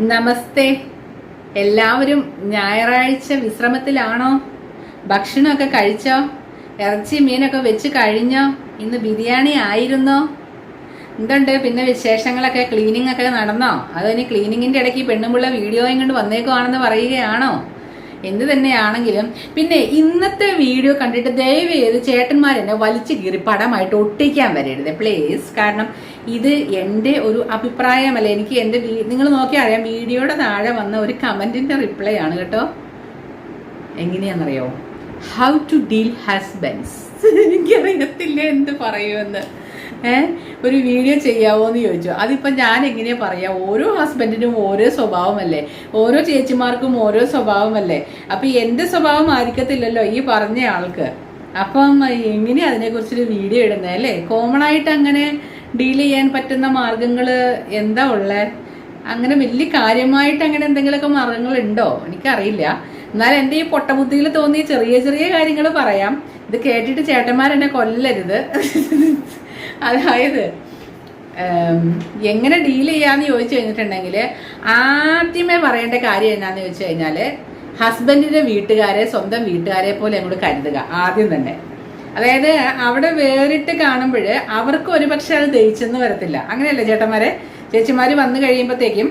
നമസ്തേ. എല്ലാവരും ഞായറാഴ്ച വിശ്രമത്തിലാണോ? ഭക്ഷണമൊക്കെ കഴിച്ചോ? ഇറച്ചി മീനൊക്കെ വെച്ച് കഴിഞ്ഞോ? ഇന്ന് ബിരിയാണി ആയിരുന്നോ? എന്തുണ്ട് പിന്നെ വിശേഷങ്ങളൊക്കെ? ക്ലീനിങ് ഒക്കെ നടന്നോ? അതോ ഇനി ക്ലീനിങ്ങിന്റെ ഇടയ്ക്ക് പെണ്ണുമുള്ള വീഡിയോയും കൊണ്ട് വന്നേക്കുവാണെന്ന് പറയുകയാണോ? എന്ത് തന്നെയാണെങ്കിലും പിന്നെ ഇന്നത്തെ വീഡിയോ കണ്ടിട്ട് ദയവ് ചെയ്ത് ചേട്ടന്മാരെന്നെ വലിച്ചു കീറി പടമായിട്ട് ഒട്ടിക്കാൻ വരരുത്. പ്ലീസ് കാരണം ഇത് എന്റെ ഒരു അഭിപ്രായമല്ല. എനിക്ക് എന്റെ നിങ്ങൾ നോക്കി അറിയാം വീഡിയോയുടെ താഴെ വന്ന ഒരു കമന്റിന്റെ റിപ്ലൈ ആണ് കേട്ടോ. എങ്ങനെയാണെന്നറിയോ? ഹൗ ടു ഡീൽ ഹസ്ബൻഡ്സ് എനിക്കറിയത്തില്ല എന്ത് പറയുമെന്ന്. ഒരു വീഡിയോ ചെയ്യാവോ എന്ന് ചോദിച്ചു. അതിപ്പോൾ ഞാൻ എങ്ങനെയാ പറയാ? ഓരോ ഹസ്ബൻഡിനും ഓരോ സ്വഭാവമല്ലേ? ഓരോ ചേച്ചിമാർക്കും ഓരോ സ്വഭാവമല്ലേ? അപ്പം എന്റെ സ്വഭാവം ആയിരിക്കത്തില്ലല്ലോ ഈ പറഞ്ഞ ആൾക്ക്. അപ്പം എങ്ങനെയാ അതിനെക്കുറിച്ചൊരു വീഡിയോ ഇടുന്നത് അല്ലേ? കോമൺ ആയിട്ട് അങ്ങനെ ഡീൽ ചെയ്യാൻ പറ്റുന്ന മാർഗങ്ങൾ എന്താ ഉള്ളത് അങ്ങനെ വലിയ കാര്യമായിട്ട് അങ്ങനെ എന്തെങ്കിലുമൊക്കെ മാർഗങ്ങൾ ഉണ്ടോ എനിക്കറിയില്ല. എന്നാൽ എന്റെ ഈ പൊട്ടബുദ്ധിയിൽ തോന്നിയ ചെറിയ ചെറിയ കാര്യങ്ങൾ പറയാം. ഇത് കേട്ടിട്ട് ചേട്ടന്മാരെന്നെ കൊല്ലരുത്. അതായത് എങ്ങനെ ഡീൽ ചെയ്യാന്ന് ചോദിച്ചു കഴിഞ്ഞിട്ടുണ്ടെങ്കിൽ ആദ്യമേ പറയേണ്ട കാര്യം എന്നാന്ന് ചോദിച്ചു കഴിഞ്ഞാൽ ഹസ്ബൻഡിന്റെ വീട്ടുകാരെ സ്വന്തം വീട്ടുകാരെ പോലെ അങ്ങോട്ട് കരുതുക ആദ്യം തന്നെ. അതായത് അവിടെ വേറിട്ട് കാണുമ്പോൾ അവർക്ക് ഒരു പക്ഷെ അത് ദഹിച്ചെന്ന് വരത്തില്ല. അങ്ങനെയല്ലേ ചേട്ടന്മാരെ? ചേച്ചിമാര് വന്നു കഴിയുമ്പോഴത്തേക്കും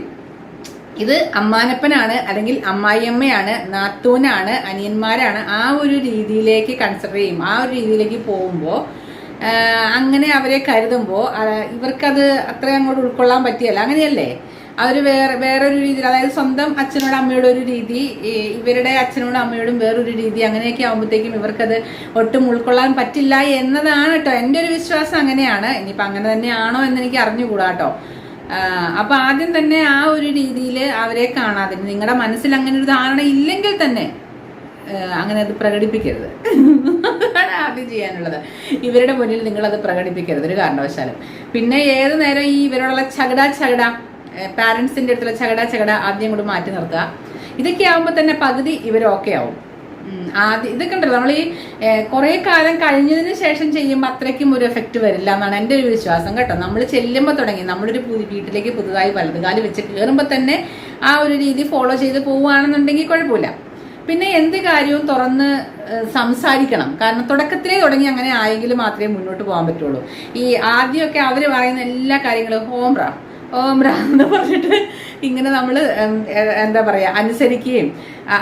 ഇത് അമ്മാനപ്പനാണ് അല്ലെങ്കിൽ അമ്മായിയമ്മയാണ് നാത്തൂനാണ് അനിയന്മാരാണ് ആ ഒരു രീതിയിലേക്ക് കൺസിഡർ ചെയ്യും. ആ ഒരു രീതിയിലേക്ക് പോകുമ്പോൾ അങ്ങനെ അവരെ കരുതുമ്പോൾ ഇവർക്കത് അത്രയും അങ്ങോട്ട് ഉൾക്കൊള്ളാൻ പറ്റിയല്ല. അങ്ങനെയല്ലേ? അവർ വേറെ വേറൊരു രീതിയിൽ അതായത് സ്വന്തം അച്ഛനോട് അമ്മയോടും ഒരു രീതി ഇവരുടെ അച്ഛനോടും അമ്മയോടും വേറൊരു രീതി അങ്ങനെയൊക്കെ ആകുമ്പോഴത്തേക്കും ഇവർക്കത് ഒട്ടും ഉൾക്കൊള്ളാൻ പറ്റില്ല എന്നതാണ് കേട്ടോ എന്റെ ഒരു വിശ്വാസം അങ്ങനെയാണ്. ഇനിയിപ്പോൾ അങ്ങനെ തന്നെയാണോ എന്ന് എനിക്ക് അറിഞ്ഞുകൂടാ കേട്ടോ അപ്പം ആദ്യം തന്നെ ആ ഒരു രീതിയിൽ അവരെ കാണാതെ നിങ്ങളുടെ മനസ്സിൽ അങ്ങനെ ഒരു ധാരണ ഇല്ലെങ്കിൽ തന്നെ അങ്ങനെ അത് പ്രകടിപ്പിക്കരുത്. ആദ്യം ചെയ്യാനുള്ളത്. ഇവരുടെ മുന്നിൽ നിങ്ങൾ അത് പ്രകടിപ്പിക്കരുത് ഒരു കാരണവശാലും. പിന്നെ ഏത് നേരം ഈ ഇവരോടുള്ള ചകട ചകട പാരന്റ്സിന്റെ അടുത്തുള്ള ചകട ചകട ആദ്യം കൂടി മാറ്റി നിർത്തുക ഇതൊക്കെ ആവുമ്പോൾ തന്നെ പകുതി ഇവരൊക്കെ ആവും. ആദ്യം ഇതൊക്കെ ഉണ്ടല്ലോ നമ്മൾ ഈ കുറെ കാലം കഴിഞ്ഞതിന് ശേഷം ചെയ്യുമ്പോൾ അത്രയ്ക്കും ഒരു എഫക്റ്റ് വരില്ല എന്നാണ് എന്റെ ഒരു വിശ്വാസം കേട്ടോ. നമ്മൾ ചെല്ലുമ്പോൾ തുടങ്ങി നമ്മളൊരു വീട്ടിലേക്ക് പുതുതായി വലതുകാലി വെച്ച് കയറുമ്പോൾ തന്നെ ആ ഒരു രീതി ഫോളോ ചെയ്ത് പോവുകയാണെന്നുണ്ടെങ്കിൽ കുഴപ്പമില്ല. പിന്നെ എന്ത് കാര്യവും തുറന്ന് സംസാരിക്കണം. കാരണം തുടക്കത്തിലേ തുടങ്ങി അങ്ങനെ ആയെങ്കിൽ മാത്രമേ മുന്നോട്ട് പോകാൻ പറ്റുള്ളൂ. ഈ ആദ്യമൊക്കെ അവർ പറയുന്ന എല്ലാ കാര്യങ്ങളും ഹോംറ ഹോംറ എന്ന് പറഞ്ഞിട്ട് ഇങ്ങനെ നമ്മൾ എന്താ പറയുക അനുസരിക്കുകയും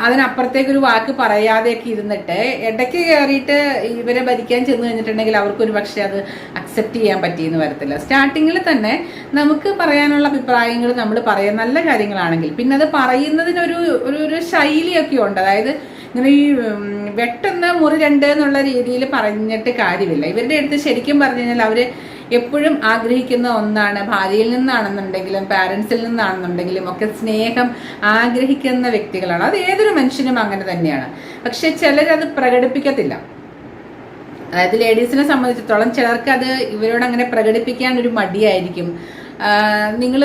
അതിനപ്പുറത്തേക്കൊരു വാക്ക് പറയാതെയൊക്കെ ഇരുന്നിട്ട് ഇടയ്ക്ക് കയറിയിട്ട് ഇവരെ ഭരിക്കാൻ ചെന്ന് കഴിഞ്ഞിട്ടുണ്ടെങ്കിൽ അവർക്കൊരു പക്ഷേ അത് അക്സെപ്റ്റ് ചെയ്യാൻ പറ്റിയെന്ന് വരത്തില്ല. സ്റ്റാർട്ടിങ്ങിൽ തന്നെ നമുക്ക് പറയാനുള്ള അഭിപ്രായങ്ങൾ നമ്മൾ പറയാൻ നല്ല കാര്യങ്ങളാണെങ്കിൽ പിന്നെ അത് പറയുന്നതിനൊരു ഒരു ഒരു ശൈലിയൊക്കെ ഉണ്ട്. അതായത് ഇങ്ങനെ ഈ വെട്ടെന്ന് മുറി രണ്ട് എന്നുള്ള രീതിയിൽ പറഞ്ഞിട്ട് കാര്യമില്ല. ഇവരുടെ അടുത്ത് ശരിക്കും പറഞ്ഞു കഴിഞ്ഞാൽ അവർ എപ്പോഴും ആഗ്രഹിക്കുന്ന ഒന്നാണ് ഭാര്യയിൽ നിന്നാണെന്നുണ്ടെങ്കിലും പാരൻസിൽ നിന്നാണെന്നുണ്ടെങ്കിലും ഒക്കെ സ്നേഹം ആഗ്രഹിക്കുന്ന വ്യക്തികളാണ്. അത് ഏതൊരു മനുഷ്യനും അങ്ങനെ തന്നെയാണ്. പക്ഷെ ചിലരത് പ്രകടിപ്പിക്കത്തില്ല. അതായത് ലേഡീസിനെ സംബന്ധിച്ചിടത്തോളം ചിലർക്ക് അത് ഇവരോട് അങ്ങനെ പ്രകടിപ്പിക്കാൻ ഒരു മടിയായിരിക്കും. നിങ്ങൾ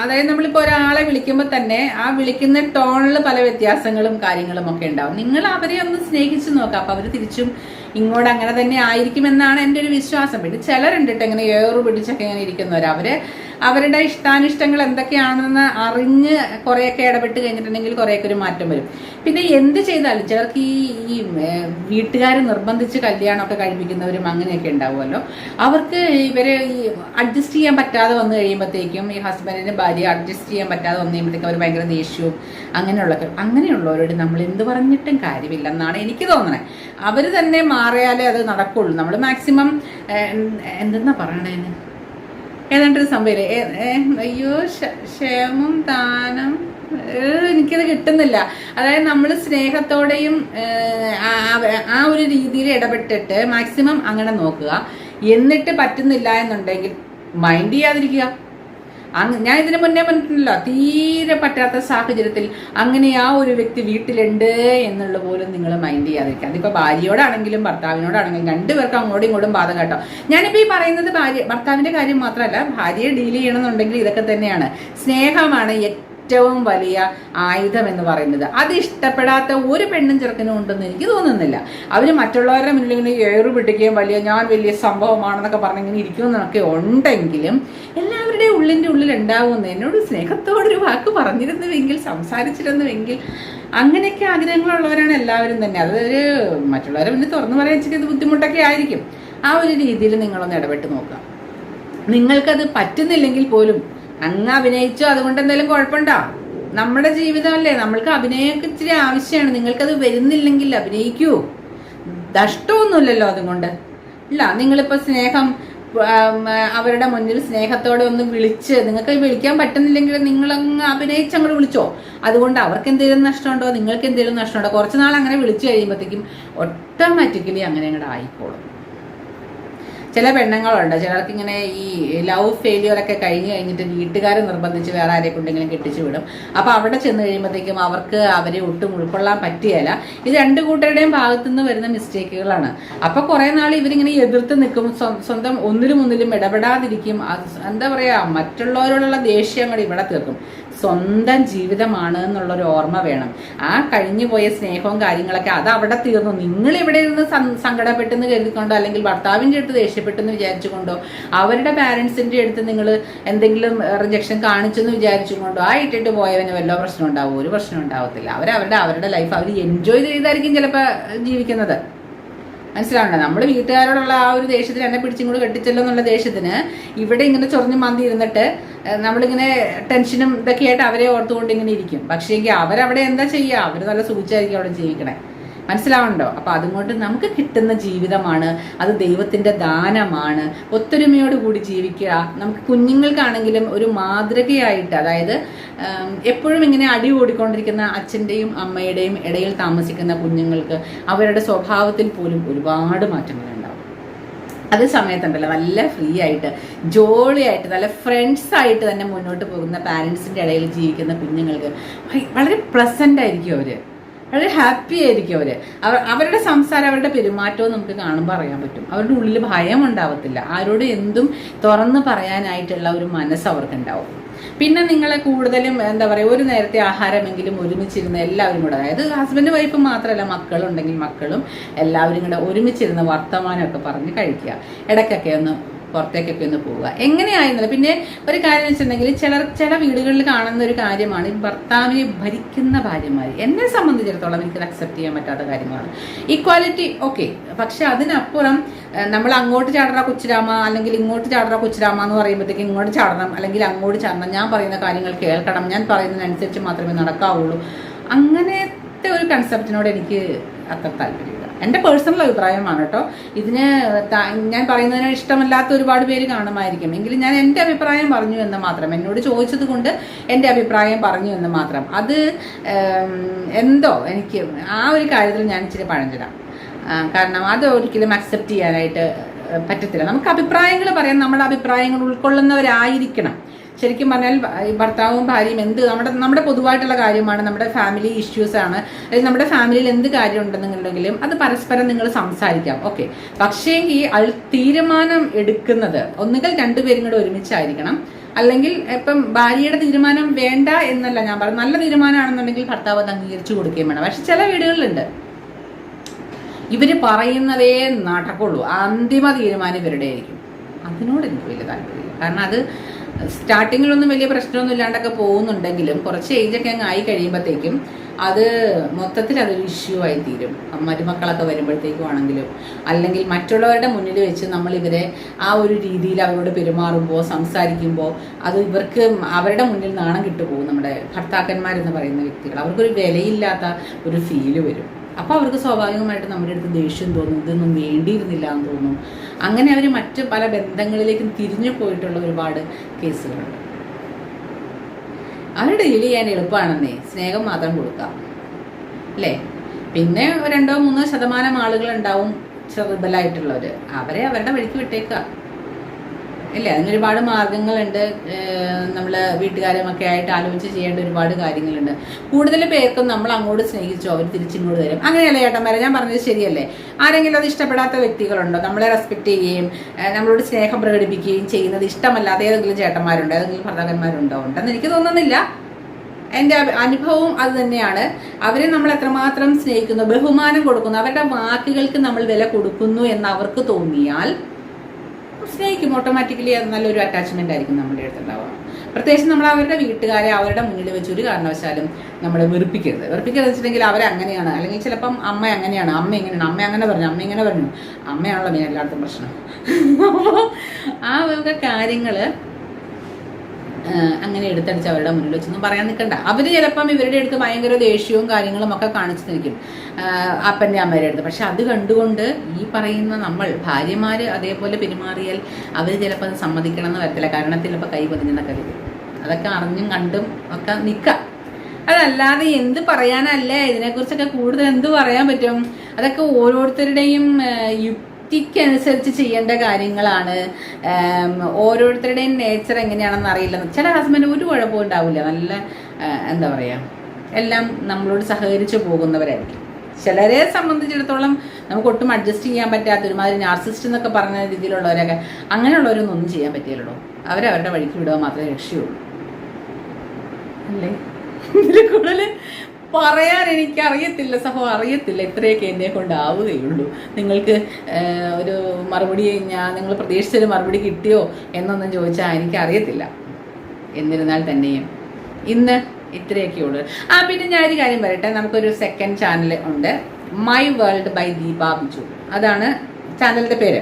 അതായത് നമ്മളിപ്പോൾ ഒരാളെ വിളിക്കുമ്പോൾ തന്നെ ആ വിളിക്കുന്ന ടോണിൽ പല വ്യത്യാസങ്ങളും കാര്യങ്ങളും ഒക്കെ ഉണ്ടാവും. നിങ്ങൾ അവരെ ഒന്ന് സ്നേഹിച്ച് നോക്കാം. അപ്പോൾ അവർ തിരിച്ചും ഇങ്ങോട്ട് അങ്ങനെ തന്നെ ആയിരിക്കുമെന്നാണ് എന്റെ ഒരു വിശ്വാസം. പിന്നെ ചിലരുണ്ട് കേട്ടോ ഇങ്ങനെ ഏറു പിടിച്ചൊക്കെ ഇങ്ങനെ ഇരിക്കുന്നവർ അവർ അവരുടെ ഇഷ്ടാനിഷ്ടങ്ങൾ എന്തൊക്കെയാണെന്ന് അറിഞ്ഞ് കുറേയൊക്കെ ഇടപെട്ട് കഴിഞ്ഞിട്ടുണ്ടെങ്കിൽ കുറേയൊക്കെ ഒരു മാറ്റം വരും. പിന്നെ എന്ത് ചെയ്താലും ചിലർക്ക് ഈ ഈ വീട്ടുകാർ നിർബന്ധിച്ച് കല്യാണമൊക്കെ കഴിപ്പിക്കുന്നവരും അങ്ങനെയൊക്കെ ഉണ്ടാവുമല്ലോ. അവർക്ക് ഇവരെ ഈ അഡ്ജസ്റ്റ് ചെയ്യാൻ പറ്റാതെ വന്നു കഴിയുമ്പോഴത്തേക്കും ഈ ഹസ്ബൻഡിന് ഭാര്യ അഡ്ജസ്റ്റ് ചെയ്യാൻ പറ്റാതെ വന്നു കഴിയുമ്പോഴത്തേക്കും അവർ ഭയങ്കര ദേഷ്യവും അങ്ങനെയുള്ള അങ്ങനെയുള്ളവരോട് നമ്മൾ എന്ത് പറഞ്ഞിട്ടും കാര്യമില്ലെന്നാണ് എനിക്ക് തോന്നണേ. അവർ തന്നെ മാറിയാലേ അത് നടക്കുള്ളൂ. നമ്മൾ മാക്സിമം എന്തെന്നാ പറയണേന്ന്? ഏതാണ്ടൊരു സംഭവമില്ലേ ഏ- ഏ, അയ്യോ ക്ഷേമം ദാനം എനിക്കത് കിട്ടുന്നില്ല. അതായത് നമ്മൾ സ്നേഹത്തോടെയും ആ- ഒരു രീതിയിൽ ഇടപെട്ടിട്ട് മാക്സിമം അങ്ങനെ നോക്കുക. എന്നിട്ട് പറ്റുന്നില്ല എന്നുണ്ടെങ്കിൽ മൈൻഡ് ചെയ്യാതിരിക്കുക. ഞാൻ ഇതിനു മുന്നേ പറഞ്ഞിട്ടുണ്ടല്ലോ തീരെ പറ്റാത്ത സാഹചര്യത്തിൽ അങ്ങനെ ആ ഒരു വ്യക്തി വീട്ടിലുണ്ട് എന്നുള്ള പോലും നിങ്ങൾ മൈൻഡ് ചെയ്യാതിരിക്കുക. അതിപ്പോൾ ഭാര്യയോടാണെങ്കിലും ഭർത്താവിനോടാണെങ്കിലും രണ്ടുപേർക്കും അങ്ങോട്ടും ഇങ്ങോട്ടും ബാധം കേട്ടോ. ഞാനിപ്പോൾ ഈ പറയുന്നത് ഭാര്യ ഭർത്താവിന്റെ കാര്യം മാത്രമല്ല ഭാര്യയെ ഡീൽ ചെയ്യണമെന്നുണ്ടെങ്കിൽ ഇതൊക്കെ തന്നെയാണ്. സ്നേഹമാണ് ഏറ്റവും വലിയ ആയുധം എന്ന് പറയുന്നത്. അത് ഇഷ്ടപ്പെടാത്ത ഒരു പെണ്ണും ചെറുക്കനും ഉണ്ടെന്ന് എനിക്ക് തോന്നുന്നില്ല. അവർ മറ്റുള്ളവരുടെ മുന്നിൽ ഇങ്ങനെ ഏറുപിടിക്കുകയും വലിയ ഞാൻ വലിയ സംഭവമാണെന്നൊക്കെ പറഞ്ഞിങ്ങനെ ഇരിക്കുമെന്നൊക്കെ ഉണ്ടെങ്കിലും എല്ലാവരുടെയും ഉള്ളിന്റെ ഉള്ളിൽ ഉണ്ടാവുമെന്ന് എന്നോട് സ്നേഹത്തോടൊരു വാക്ക് പറഞ്ഞിരുന്നുവെങ്കിൽ സംസാരിച്ചിരുന്നുവെങ്കിൽ അങ്ങനെയൊക്കെ ആഗ്രഹങ്ങളുള്ളവരാണ് എല്ലാവരും തന്നെ. അതൊരു മറ്റുള്ളവരെ മുന്നിൽ തുറന്നു പറയാൻ ഇത് ബുദ്ധിമുട്ടൊക്കെ ആയിരിക്കും. ആ ഒരു രീതിയിൽ നിങ്ങളൊന്ന് ഇടപെട്ട് നോക്കുക. നിങ്ങൾക്കത് പറ്റുന്നില്ലെങ്കിൽ പോലും അങ്ങ് അഭിനയിച്ചു അതുകൊണ്ട് എന്തെങ്കിലും കുഴപ്പമുണ്ടോ? നമ്മുടെ ജീവിതമല്ലേ? നമ്മൾക്ക് അഭിനയമൊക്കെ ഇച്ചിരി ആവശ്യമാണ്. നിങ്ങൾക്കത് വരുന്നില്ലെങ്കിൽ അഭിനയിക്കൂ. നഷ്ടമൊന്നുമില്ലല്ലോ അതുകൊണ്ട്. ഇല്ല നിങ്ങളിപ്പോൾ സ്നേഹം അവരുടെ മുന്നിൽ സ്നേഹത്തോടെ ഒന്ന് വിളിച്ച് നിങ്ങൾക്ക് വിളിക്കാൻ പറ്റുന്നില്ലെങ്കിൽ നിങ്ങൾ അങ്ങ് അഭിനയിച്ച് അങ്ങോട്ട് വിളിച്ചോ. അതുകൊണ്ട് അവർക്ക് എന്തെങ്കിലും നഷ്ടമുണ്ടോ? നിങ്ങൾക്ക് എന്തെങ്കിലും നഷ്ടമുണ്ടോ? കുറച്ച് നാൾ അങ്ങനെ വിളിച്ചു കഴിയുമ്പോഴത്തേക്കും ഓട്ടോമാറ്റിക്കലി അങ്ങനെ അങ്ങോട്ട് ആയിക്കോളും. ചില പെണ്ണുങ്ങളുണ്ട്. ചിലർക്ക് ഇങ്ങനെ ഈ ലവ് ഫെയിലിയർ ഒക്കെ കഴിഞ്ഞ് കഴിഞ്ഞിട്ട് വീട്ടുകാർ നിർബന്ധിച്ച് വേറെ ആരെ കൊണ്ടെങ്കിലും കെട്ടിച്ചു വിടും. അപ്പോൾ അവിടെ ചെന്ന് കഴിയുമ്പോഴത്തേക്കും അവർക്ക് അവരെ ഒട്ടും ഉൾക്കൊള്ളാൻ പറ്റിയല്ല. ഇത് രണ്ട് കൂട്ടരുടെയും ഭാഗത്തുനിന്ന് വരുന്ന മിസ്റ്റേക്കുകളാണ് അപ്പോൾ കുറേ നാൾ ഇവരിങ്ങനെ എതിർത്ത് നിൽക്കും. സ്വന്തം ഒന്നിലും ഒന്നിലും ഇടപെടാതിരിക്കും. എന്താ പറയുക മറ്റുള്ളവരോടുള്ള ദേഷ്യം കൂടി ഇവിടെ തീർക്കും. സ്വന്തം ജീവിതമാണ് എന്നുള്ളൊരു ഓർമ്മ വേണം. ആ കഴിഞ്ഞു പോയ സ്നേഹവും കാര്യങ്ങളൊക്കെ അത് അവിടെ തീർന്നു. നിങ്ങൾ ഇവിടെ ഇരുന്ന് സങ്കടപ്പെട്ടെന്ന് കരുതിക്കൊണ്ടോ അല്ലെങ്കിൽ ഭർത്താവിന്റെ അടുത്ത് ദേഷ്യപ്പെട്ടെന്ന് വിചാരിച്ചുകൊണ്ടോ അവരുടെ പാരൻസിന്റെ അടുത്ത് നിങ്ങൾ എന്തെങ്കിലും റിജക്ഷൻ കാണിച്ചെന്ന് വിചാരിച്ചുകൊണ്ടോ ആ ഇട്ടിട്ട് പോയവന് വല്ല പ്രശ്നം ഉണ്ടാവും ഒരു പ്രശ്നം ഉണ്ടാവത്തില്ല. അവരവരുടെ അവരുടെ ലൈഫ് അവർ എൻജോയ് ചെയ്തായിരിക്കും ചിലപ്പോൾ ജീവിക്കുന്നത്. മനസ്സിലാവണ്ട? നമ്മൾ വീട്ടുകാരോടുള്ള ആ ഒരു ദേഷ്യത്തിന് എന്നെ പിടിച്ചും കൂടി കെട്ടിച്ചല്ലോ എന്നുള്ള ദേഷ്യത്തിന് ഇവിടെ ഇങ്ങനെ ചൊറിഞ്ഞ് മന്തി ഇരുന്നിട്ട് നമ്മളിങ്ങനെ ടെൻഷനും ഇതൊക്കെ ആയിട്ട് അവരെ ഓർത്തുകൊണ്ട് ഇങ്ങനെ ഇരിക്കും. പക്ഷേ എങ്കിൽ അവരവിടെ എന്താ ചെയ്യുക? അവർ നല്ല സൂചിച്ചായിരിക്കും അവിടെ ജീവിക്കണേ. മനസ്സിലാവണ്ടോ അപ്പൊ അതുകൊണ്ട് നമുക്ക് കിട്ടുന്ന ജീവിതമാണ് അത് ദൈവത്തിന്റെ ദാനമാണ്. ഒത്തൊരുമയോട് കൂടി ജീവിക്കുക. നമുക്ക് കുഞ്ഞുങ്ങൾക്കാണെങ്കിലും ഒരു മാതൃകയായിട്ട് അതായത് എപ്പോഴും ഇങ്ങനെ അടി ഓടിക്കൊണ്ടിരിക്കുന്ന അച്ഛന്റെയും അമ്മയുടെയും ഇടയിൽ താമസിക്കുന്ന കുഞ്ഞുങ്ങൾക്ക് അവരുടെ സ്വഭാവത്തിൽ പോലും ഒരുപാട് മാറ്റങ്ങളുണ്ടാവും. അതേ സമയത്തുണ്ടല്ലോ നല്ല ഫ്രീ ആയിട്ട് ജോളി ആയിട്ട് നല്ല ഫ്രണ്ട്സ് ആയിട്ട് തന്നെ മുന്നോട്ട് പോകുന്ന പാരൻസിന്റെ ഇടയിൽ ജീവിക്കുന്ന കുഞ്ഞുങ്ങൾക്ക് വളരെ പ്ലസന്റ് ആയിരിക്കും അവർ വളരെ ഹാപ്പി ആയിരിക്കും അവർ അവരുടെ സംസാരം അവരുടെ പെരുമാറ്റവും നമുക്ക് കാണുമ്പോൾ അറിയാൻ പറ്റും. അവരുടെ ഉള്ളിൽ ഭയം ഉണ്ടാവത്തില്ല. ആരോട് എന്തും തുറന്ന് പറയാനായിട്ടുള്ള ഒരു മനസ്സ് അവർക്കുണ്ടാവും. പിന്നെ നിങ്ങളെ കൂടുതലും എന്താ പറയുക ഒരു നേരത്തെ ആഹാരമെങ്കിലും ഒരുമിച്ചിരുന്ന എല്ലാവരും കൂടെ അതായത് ഹസ്ബൻഡ് വൈഫ് മാത്രമല്ല മക്കളുണ്ടെങ്കിൽ മക്കളും എല്ലാവരും കൂടെ ഒരുമിച്ചിരുന്ന് വർത്തമാനമൊക്കെ പറഞ്ഞ് കഴിക്കുക. ഇടയ്ക്കൊക്കെ ഒന്ന് പുറത്തേക്കൊക്കെ ഒന്ന് പോവുക. എങ്ങനെയായിരുന്നില്ല പിന്നെ ഒരു കാര്യം വെച്ചിട്ടുണ്ടെങ്കിൽ ചിലർ ചില വീടുകളിൽ കാണുന്ന ഒരു കാര്യമാണ് ഈ ഭർത്താവിനെ ഭരിക്കുന്ന ഭാര്യമാർ എന്നെ സംബന്ധിച്ചിടത്തോളം എനിക്കത് അക്സെപ്റ്റ് ചെയ്യാൻ പറ്റാത്ത കാര്യങ്ങളാണ്. ഈക്വാലിറ്റി ഓക്കെ പക്ഷെ അതിനപ്പുറം നമ്മൾ അങ്ങോട്ട് ചാടറ കൊച്ചുരാമ അല്ലെങ്കിൽ ഇങ്ങോട്ട് ചാടറ കൊച്ചുരാമ എന്ന് പറയുമ്പോഴത്തേക്ക് ഇങ്ങോട്ട് ചാടണം അല്ലെങ്കിൽ അങ്ങോട്ട് ചാടണം ഞാൻ പറയുന്ന കാര്യങ്ങൾ കേൾക്കണം ഞാൻ പറയുന്നതിനനുസരിച്ച് മാത്രമേ നടക്കാവുള്ളൂ. അങ്ങനത്തെ ഒരു കൺസെപ്റ്റിനോട് എനിക്ക് അത്ര താല്പര്യമില്ല. എന്റെ പേഴ്സണൽ അഭിപ്രായമാണ് കേട്ടോ. ഇതിന് ഞാൻ പറയുന്നതിന് ഇഷ്ടമല്ലാത്ത ഒരുപാട് പേര് കാണുമായിരിക്കും. എങ്കിലും ഞാൻ എന്റെ അഭിപ്രായം പറഞ്ഞു എന്ന് മാത്രം എന്നോട് ചോദിച്ചത് കൊണ്ട് എന്റെ അഭിപ്രായം പറഞ്ഞു എന്ന് മാത്രം. അത് എന്തോ എനിക്ക് ആ ഒരു കാര്യത്തിൽ ഞാൻ ഇച്ചിരി പഴഞ്ചിടാം. കാരണം അത് ഒരിക്കലും അക്സെപ്റ്റ് ചെയ്യാനായിട്ട് പറ്റത്തില്ല. നമുക്ക് അഭിപ്രായങ്ങൾ പറയാം. നമ്മുടെ അഭിപ്രായങ്ങൾ ഉൾക്കൊള്ളുന്നവരായിരിക്കണം. ശരിക്കും പറഞ്ഞാൽ ഭർത്താവും ഭാര്യയും എന്ത് നമ്മുടെ നമ്മുടെ പൊതുവായിട്ടുള്ള കാര്യമാണ് നമ്മുടെ ഫാമിലി ഇഷ്യൂസ് ആണ്. അല്ലെങ്കിൽ നമ്മുടെ ഫാമിലിയിൽ എന്ത് കാര്യം ഉണ്ടെന്നുണ്ടെങ്കിലും അത് പരസ്പരം നിങ്ങൾ സംസാരിക്കാം. ഓക്കെ പക്ഷേ ഈ തീരുമാനം എടുക്കുന്നത് ഒന്നുകിൽ രണ്ടുപേരും കൂടെ ഒരുമിച്ചായിരിക്കണം. അല്ലെങ്കിൽ ഇപ്പം ഭാര്യയുടെ തീരുമാനം വേണ്ട എന്നല്ല ഞാൻ പറഞ്ഞു നല്ല തീരുമാനമാണെന്നുണ്ടെങ്കിൽ ഭർത്താവ് അത് അംഗീകരിച്ചു കൊടുക്കുകയും വേണം. പക്ഷെ ചില വീടുകളിലുണ്ട്. ഇവർ പറയുന്നതേ നടക്കുള്ളൂ. അന്തിമ തീരുമാനം ഇവരുടെ ആയിരിക്കും അതിനോട് എനിക്ക് വലിയ താല്പര്യമില്ല. കാരണം അത് സ്റ്റാർട്ടിങ്ങിലൊന്നും വലിയ പ്രശ്നമൊന്നും ഇല്ലാണ്ടൊക്കെ പോകുന്നുണ്ടെങ്കിലും കുറച്ച് ഏജൊക്കെ അങ്ങ് ആയി കഴിയുമ്പോഴത്തേക്കും അത് മൊത്തത്തിൽ അതൊരു ഇഷ്യൂ ആയി തീരും. മരുമക്കളൊക്കെ വരുമ്പോഴത്തേക്കും ആണെങ്കിലും. അല്ലെങ്കിൽ മറ്റുള്ളവരുടെ മുന്നിൽ വെച്ച് നമ്മൾ ഇവരെ ആ ഒരു രീതിയിൽ അവരോട് പെരുമാറുമ്പോൾ സംസാരിക്കുമ്പോൾ അത് ഇവർക്ക് അവരുടെ മുന്നിൽ നാണം കിട്ടുപോകും. നമ്മുടെ ഭർത്താക്കന്മാരെന്ന് പറയുന്ന വ്യക്തികൾ. അവർക്കൊരു വിലയില്ലാത്ത ഒരു ഫീൽ വരും. അപ്പോൾ അവർക്ക് സ്വാഭാവികമായിട്ട് നമ്മുടെ അടുത്ത് ദേഷ്യം തോന്നും ഇതൊന്നും വേണ്ടിയിരുന്നില്ല എന്ന് തോന്നും. അങ്ങനെ അവർ മറ്റ് പല ബന്ധങ്ങളിലേക്കും തിരിഞ്ഞു പോയിട്ടുള്ള ഒരുപാട് കേസുകളുണ്ട്. അവരുടെ ഡീൽ ചെയ്യാൻ എളുപ്പമാണെന്നേ സ്നേഹം മാത്രം കൊടുക്കാം അല്ലേ? പിന്നെ രണ്ടോ മൂന്നോ ശതമാനം ആളുകൾ ഉണ്ടാവും ചെറുതലായിട്ടുള്ളവർ അവരെ അവരുടെ വഴിക്ക് വിട്ടേക്കുക. ഇല്ലേ അതിന് ഒരുപാട് മാർഗങ്ങളുണ്ട്. നമ്മൾ വീട്ടുകാരുമൊക്കെ ആയിട്ട് ആലോചിച്ച് ചെയ്യേണ്ട ഒരുപാട് കാര്യങ്ങളുണ്ട്. കൂടുതൽ പേർക്കും നമ്മൾ അങ്ങോട്ട് സ്നേഹിച്ചോ അവർ തിരിച്ചിങ്ങോട്ട് തരും അങ്ങനെയല്ലേ ഏട്ടന്മാരെ ഞാൻ പറഞ്ഞത് ശരിയല്ലേ? ആരെങ്കിലും അത് ഇഷ്ടപ്പെടാത്ത വ്യക്തികളുണ്ടോ? നമ്മളെ റെസ്പെക്ട് ചെയ്യുകയും നമ്മളോട് സ്നേഹം പ്രകടിപ്പിക്കുകയും ചെയ്യുന്നത് ഇഷ്ടമല്ലാത്ത ഏതെങ്കിലും ചേട്ടന്മാരുണ്ടോ? ഏതെങ്കിലും ഭർത്താക്കന്മാരുണ്ടോ? ഉണ്ടെന്ന് എനിക്ക് തോന്നുന്നില്ല. എന്റെ അനുഭവം അനുഭവവും അത് തന്നെയാണ്. അവരെ നമ്മൾ എത്രമാത്രം സ്നേഹിക്കുന്നു ബഹുമാനം കൊടുക്കുന്നു അവരുടെ വാക്കുകൾക്ക് നമ്മൾ വില കൊടുക്കുന്നു എന്ന് അവർക്ക് തോന്നിയാൽ സ്നേഹിക്കും ഓട്ടോമാറ്റിക്കലി അത് നല്ലൊരു അറ്റാച്ച്മെന്റ് ആയിരിക്കും നമ്മുടെ അടുത്തുണ്ടാവുക. പ്രത്യേകിച്ച് നമ്മൾ അവരുടെ വീട്ടുകാരെ അവരുടെ മുന്നിൽ വെച്ച് ഒരു കാരണവശാലും നമ്മൾ വെറുപ്പിക്കരുത്. വെറുപ്പിക്കരുത് വെച്ചിട്ടുണ്ടെങ്കിൽ അവരങ്ങനെയാണ്. അല്ലെങ്കിൽ ചിലപ്പം അമ്മ അങ്ങനെയാണ്. അമ്മ എങ്ങനെയാണ് അമ്മ അങ്ങനെ പറഞ്ഞു. അമ്മ ഇങ്ങനെ പറഞ്ഞു. അമ്മയാണല്ലോ മെയിൻ എല്ലായിടത്തും പ്രശ്നം. അപ്പോൾ ആ ആ, അങ്ങനെ എടുത്തടിച്ച് അവരുടെ മുന്നിൽ വെച്ചൊന്നും പറയാൻ നിൽക്കണ്ട. അവർ ചിലപ്പം ഇവരുടെ അടുത്ത് ഭയങ്കര ദേഷ്യവും കാര്യങ്ങളും ഒക്കെ കാണിച്ചു നിൽക്കും അപ്പന്റെ അമ്മയുടെ അടുത്ത്. പക്ഷെ അത് കണ്ടുകൊണ്ട് ഈ പറയുന്ന നമ്മൾ ഭാര്യമാർ അതേപോലെ പെരുമാറിയാൽ അവർ ചിലപ്പോൾ അത് സമ്മതിക്കണം എന്ന് വരത്തില്ല. കാരണം ചിലപ്പോൾ കൈ പൊതിഞ്ഞെന്നൊക്കെ വരും. അതൊക്കെ അറിഞ്ഞും കണ്ടും ഒക്കെ നിൽക്കാം. അതല്ലാതെ എന്ത് പറയാനല്ലേ? ഇതിനെക്കുറിച്ചൊക്കെ കൂടുതൽ എന്ത് പറയാൻ പറ്റും? അതൊക്കെ ഓരോരുത്തരുടെയും ആ, യുക്തിക്കനുസരിച്ച് ചെയ്യേണ്ട കാര്യങ്ങളാണ്. ഓരോരുത്തരുടെയും നേച്ചർ എങ്ങനെയാണെന്ന് അറിയില്ല. ചില ഹസ്ബൻഡ് ഒരു കുഴപ്പവും ഉണ്ടാവില്ല. നല്ല എന്താ പറയുക എല്ലാം നമ്മളോട് സഹകരിച്ച് പോകുന്നവരായിരിക്കും. ചിലരെ സംബന്ധിച്ചിടത്തോളം നമുക്ക് ഒട്ടും അഡ്ജസ്റ്റ് ചെയ്യാൻ പറ്റാത്ത ഒരുമാതിരി നാർസിസ്റ്റ് എന്നൊക്കെ പറഞ്ഞ രീതിയിലുള്ളവരൊക്കെ അങ്ങനെയുള്ളവരൊന്നും ഒന്നും ചെയ്യാൻ പറ്റിയല്ലോ അവരവരുടെ വഴിക്ക് വിടുക മാത്രമേ രക്ഷയുള്ളൂ. അല്ലേ? ഇതിൽ കൂടുതൽ പറയാൻ എനിക്ക് അറിയത്തില്ല സഹോ അറിയത്തില്ല. ഇത്രയൊക്കെ എന്നെ കൊണ്ടാവുകയുള്ളൂ. നിങ്ങൾക്ക് ഒരു മറുപടി ഞാൻ നിങ്ങൾ പ്രതീക്ഷിച്ചൊരു മറുപടി കിട്ടിയോ എന്നൊന്നും ചോദിച്ചാൽ എനിക്ക് അറിയത്തില്ല എന്നിരുന്നാൽ തന്നെയും. ഇന്ന് ഇത്രയൊക്കെ ആ പിന്നെ ഞാൻ ഒരു കാര്യം പറയട്ടെ. നമുക്കൊരു സെക്കൻഡ് ചാനൽ ഉണ്ട്. My world by Deepa Biju അതാണ് ചാനലിന്റെ പേര്.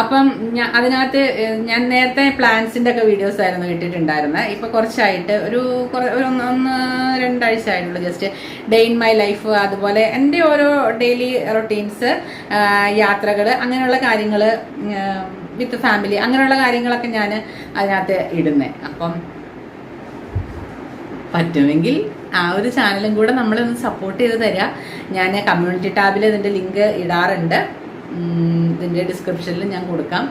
അപ്പം ഞാൻ അതിനകത്ത് ഞാൻ നേരത്തെ പ്ലാൻസിന്റെ ഒക്കെ വീഡിയോസ് ആയിരുന്നു ഇട്ടിട്ടുണ്ടായിരുന്നത് ഇപ്പൊ കുറച്ചായിട്ട് ഒരു ഒരു ഒന്ന് രണ്ടാഴ്ച ആയിട്ടുള്ളൂ just day in my life അതുപോലെ എന്റെ ഓരോ ഡെയിലി റൊട്ടീൻസ് യാത്രകൾ അങ്ങനെയുള്ള കാര്യങ്ങൾ വിത്ത് ഫാമിലി അങ്ങനെയുള്ള കാര്യങ്ങളൊക്കെ ഞാൻ അതിനകത്ത് ഇടുന്നേ. അപ്പം പറ്റുമെങ്കിൽ ആ ഒരു ചാനലും കൂടെ നമ്മളൊന്ന് സപ്പോർട്ട് ചെയ്ത് തരിക ഞാൻ കമ്മ്യൂണിറ്റി ടാബിൽ ഇതിന്റെ ലിങ്ക് ഇടാറുണ്ട്. ഇതിന്റെ ഡിസ്ക്രിപ്ഷനിൽ ഞാൻ കൊടുക്കാം.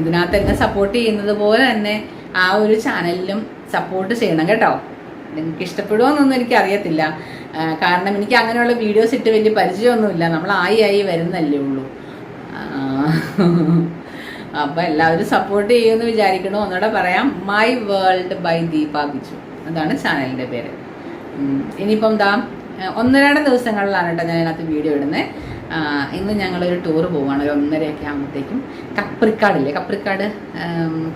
ഇതിനകത്ത് എന്നെ സപ്പോർട്ട് ചെയ്യുന്നത് പോലെ തന്നെ ആ ഒരു ചാനലിലും സപ്പോർട്ട് ചെയ്യണം കേട്ടോ. നിങ്ങൾക്ക് ഇഷ്ടപ്പെടുമോയെന്നൊന്നും എനിക്ക് അറിയത്തില്ല. കാരണം എനിക്ക് അങ്ങനെയുള്ള വീഡിയോസ് ഇട്ട് വലിയ പരിചയമൊന്നുമില്ല. നമ്മൾ ആയി ആയി വരുന്നല്ലേ ഉള്ളൂ. അപ്പം എല്ലാവരും സപ്പോർട്ട് ചെയ്യുമെന്ന് വിചാരിക്കണോ. ഒന്നുകൂടെ പറയാം. My world by Deepa Biju. അതാണ് ചാനലിന്റെ പേര്. ഇനിയിപ്പം എന്താ ഒന്നരാടം ദിവസങ്ങളിലാണ് കേട്ടോ ഞാൻ അതിനകത്ത് വീഡിയോ ഇടുന്നത് ഇന്ന് ഞങ്ങളൊരു ടൂർ പോവുകയാണ് ഒരു ഒന്നരയൊക്കെ ആകുമ്പോഴത്തേക്കും കപ്രിക്കാടില്ലേ? കപ്രിക്കാട്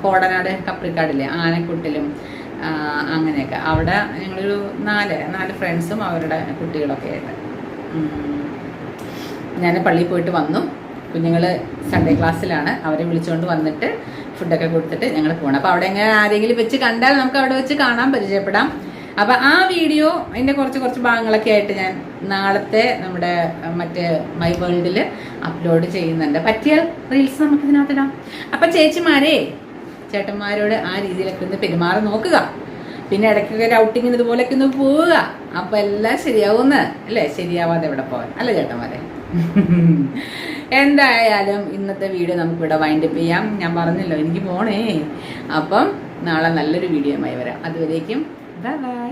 കോടനാട് കപ്രിക്കാടില്ലേ? ആനക്കുട്ടിലും അങ്ങനെയൊക്കെ. അവിടെ ഞങ്ങളൊരു നാല് നാല് ഫ്രണ്ട്സും അവരുടെ കുട്ടികളൊക്കെ ആയിട്ട്. ഞാൻ പള്ളിയിൽ പോയിട്ട് വന്നു. കുഞ്ഞുങ്ങൾ സൺഡേ ക്ലാസ്സിലാണ് അവരെ വിളിച്ചുകൊണ്ട് വന്നിട്ട് ഫുഡൊക്കെ കൊടുത്തിട്ട് ഞങ്ങൾ പോകണം അപ്പോൾ അവിടെ എങ്ങനെ ആരെങ്കിലും വെച്ച് കണ്ടാൽ നമുക്ക് അവിടെ വെച്ച് കാണാൻ പരിചയപ്പെടാം. അപ്പോൾ ആ വീഡിയോ അതിന്റെ കുറച്ച് കുറച്ച് ഭാഗങ്ങളൊക്കെ ആയിട്ട് ഞാൻ നാളത്തെ നമ്മുടെ മറ്റേ മൈ വേൾഡിൽ അപ്ലോഡ് ചെയ്യുന്നുണ്ട്. പറ്റിയാൽ റീൽസ് നമുക്ക് ഇതിനകത്തിടാം അപ്പം ചേച്ചിമാരെ ചേട്ടന്മാരോട് ആ രീതിയിലൊക്കെ ഒന്ന് പെരുമാറി നോക്കുക. പിന്നെ ഇടയ്ക്കൊക്കെ ഔട്ടിങ്ങിന് ഇതുപോലൊക്കെ ഒന്ന് പോവുക. അപ്പൊ എല്ലാം ശരിയാവുമെന്ന് അല്ലേ? ശരിയാവാതെ എവിടെ പോവാൻ? അല്ലെ ചേട്ടന്മാരെ? എന്തായാലും ഇന്നത്തെ വീഡിയോ നമുക്ക് ഇവിടെ വൈൻഡപ്പ് ചെയ്യാം. ഞാൻ പറഞ്ഞല്ലോ എനിക്ക് പോണേ. അപ്പം നാളെ നല്ലൊരു വീഡിയോ ആയി വരാം. അതുവരേക്കും ബൈ ബൈ